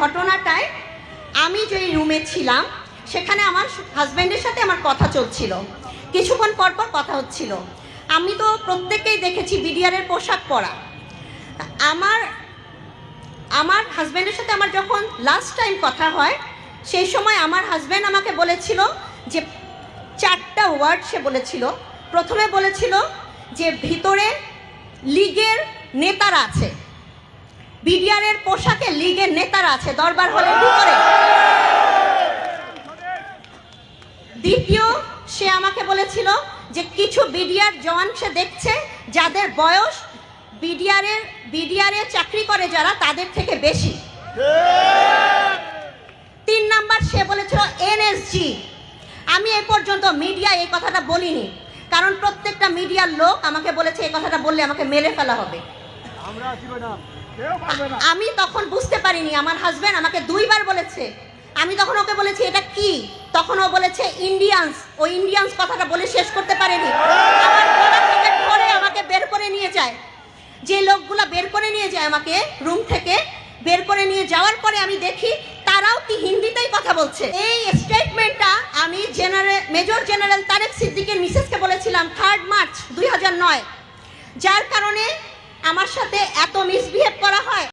ঘটনাটায় আমি যে রুমে ছিলাম, সেখানে আমার হাজব্যান্ডের সাথে আমার কথা চলছিল। কিছুক্ষণ পর পর কথা হচ্ছিল। আমি তো প্রত্যেককেই দেখেছি বিডিআরের পোশাক পরা। আমার আমার হাজব্যান্ডের সাথে আমার যখন লাস্ট টাইম কথা হয়, সেই সময় আমার হাজব্যান্ড আমাকে বলেছিল যে চারটা ওয়ার্ড সে বলেছিল। প্রথমে বলেছিল যে ভিতরে লীগের নেতারা আছে। বিডিআরের পোশাকে লীগের নেতারা আছে, দরবার হলের ভিতরে দ্বিতীয়, সে আমাকে বলেছিল যে কিছু বিডিআর জওয়ান সে দেখছে, যাদের বয়স বিডিআরের, বিডিআরে চাকরি করে যারা, তাদের থেকে বেশি। তিন নাম্বার, সে বলেছিল, এনএসজি। আমি এ পর্যন্ত মিডিয়া এই কথাটা বলিনি, কারণ প্রত্যেকটা মিডিয়ার লোক আমাকে বলেছে এই কথাটা বললে আমাকে মেরে ফেলা হবে। আমরা আমি তখন বুঝতে পারিনি, আমার হাজবেন্ড আমাকে দুইবার বলেছে। আমি তখন ওকে বলেছি, এটা কি? তখন ও বলেছে ইন্ডিয়ান্স ও ইন্ডিয়ান্স কথাটা বলে শেষ করতে পারেনি। আমার গলা থেকে আমাকে বের করে নিয়ে যায়। যে লোকগুলা বের করে নিয়ে যায় আমাকে রুম থেকে, বের করে নিয়ে যাওয়ার পরে আমি দেখি তারাও কি হিন্দিতেই কথা বলছে। এই স্টেটমেন্টটা আমি জেনারেল মেজর জেনারেল তারেক সিদ্দিকের মিসেসকে বলেছিলাম থার্ড মার্চ দুই হাজার নয়। যার কারণে আমার সাথে এত মিসবিহেভ করা হয়।